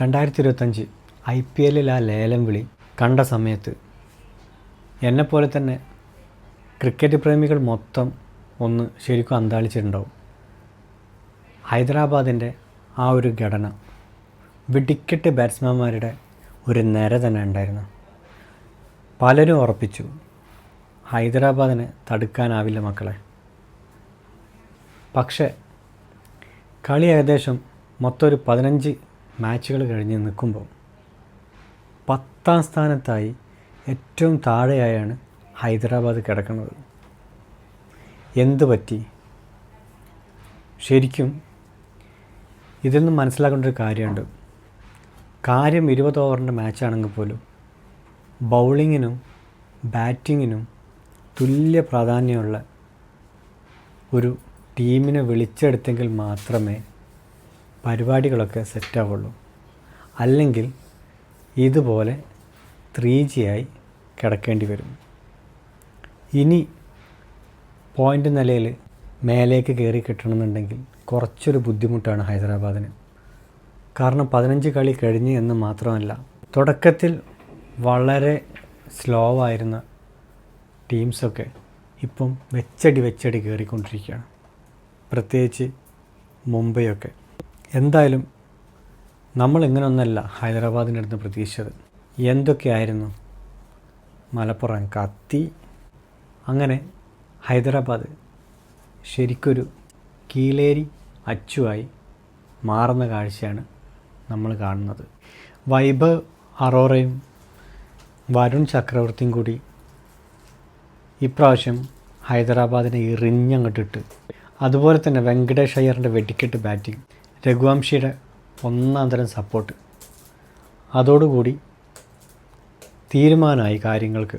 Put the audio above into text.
രണ്ടായിരത്തി ഇരുപത്തഞ്ച് I P എല്ലിൽ ആ ലേലം വിളി കണ്ട സമയത്ത് എന്നെപ്പോലെ തന്നെ ക്രിക്കറ്റ് പ്രേമികൾ മൊത്തം ഒന്ന് ശരിക്കും അന്താളിച്ചിട്ടുണ്ടാവും. ഹൈദരാബാദിന്റെ ആ ഒരു ഘടന വെടിക്കെട്ട് ബാറ്റ്സ്മാൻമാരുടെ ഒരു നിര തന്നെ ഉണ്ടായിരുന്നു. പലരും ഉറപ്പിച്ചു ഹൈദരാബാദിനെ തടുക്കാനാവില്ല മക്കളെ. പക്ഷേ കളി ഏകദേശം മൊത്തം ഒരു പതിനഞ്ച് മാച്ചുകൾ കഴിഞ്ഞ് നിൽക്കുമ്പോൾ പത്താം സ്ഥാനത്തായി ഏറ്റവും താഴെയായാണ് ഹൈദരാബാദ് കിടക്കുന്നത്. എന്തു പറ്റി ശരിക്കും ഇതിൽ നിന്ന് മനസ്സിലാക്കേണ്ട ഒരു കാര്യമുണ്ട്. കാര്യം ഇരുപത് ഓവറിന്റെ മാച്ചാണെങ്കിൽ പോലും ബൗളിങ്ങിനും ബാറ്റിങ്ങിനും തുല്യ പ്രാധാന്യമുള്ള ഒരു ടീമിനെ വിളിച്ചെടുത്തെങ്കിൽ മാത്രമേ പരിപാടികളൊക്കെ സെറ്റാവുള്ളൂ. അല്ലെങ്കിൽ ഇതുപോലെ ത്രീ ആയി കിടക്കേണ്ടി വരും. ഇനി പോയിന്റ് നിലയിൽ മേലേക്ക് കയറി കിട്ടണമെന്നുണ്ടെങ്കിൽ കുറച്ചൊരു ബുദ്ധിമുട്ടാണ് ഹൈദരാബാദിന്. കാരണം പതിനഞ്ച് കളി കഴിഞ്ഞ് എന്ന് മാത്രമല്ല തുടക്കത്തിൽ വളരെ സ്ലോ ആയിരുന്ന ടീംസൊക്കെ ഇപ്പം വെച്ചടി വെച്ചടി കയറിക്കൊണ്ടിരിക്കുകയാണ്. പ്രത്യേകിച്ച് മുംബൈയൊക്കെ എന്തായാലും നമ്മൾ ഹൈദരാബാദിന്റെ അടുത്ത് പ്രതീക്ഷിച്ചത്. എന്തൊക്കെയായിരുന്നു? മലപ്പുറം കത്തി. അങ്ങനെ ഹൈദരാബാദ് ശരിക്കൊരു കീലേരി അച്ചുവായി മാറുന്ന കാഴ്ചയാണ് നമ്മൾ കാണുന്നത്. വൈബ് അറോറയും വരുൺ ചക്രവർത്തിയും കൂടി ഇപ്രാവശ്യം ഹൈദരാബാദിനെ എറിഞ്ഞങ്ങോട്ടിട്ട് അതുപോലെ തന്നെ വെങ്കടേഷ് അയ്യറിന്റെ വെടിക്കെട്ട് ബാറ്റിംഗ്. രഘുവംശിയുടെ ഒന്നാം തരം സപ്പോർട്ട് അതോടുകൂടി തീരുമാനമായി കാര്യങ്ങൾക്ക്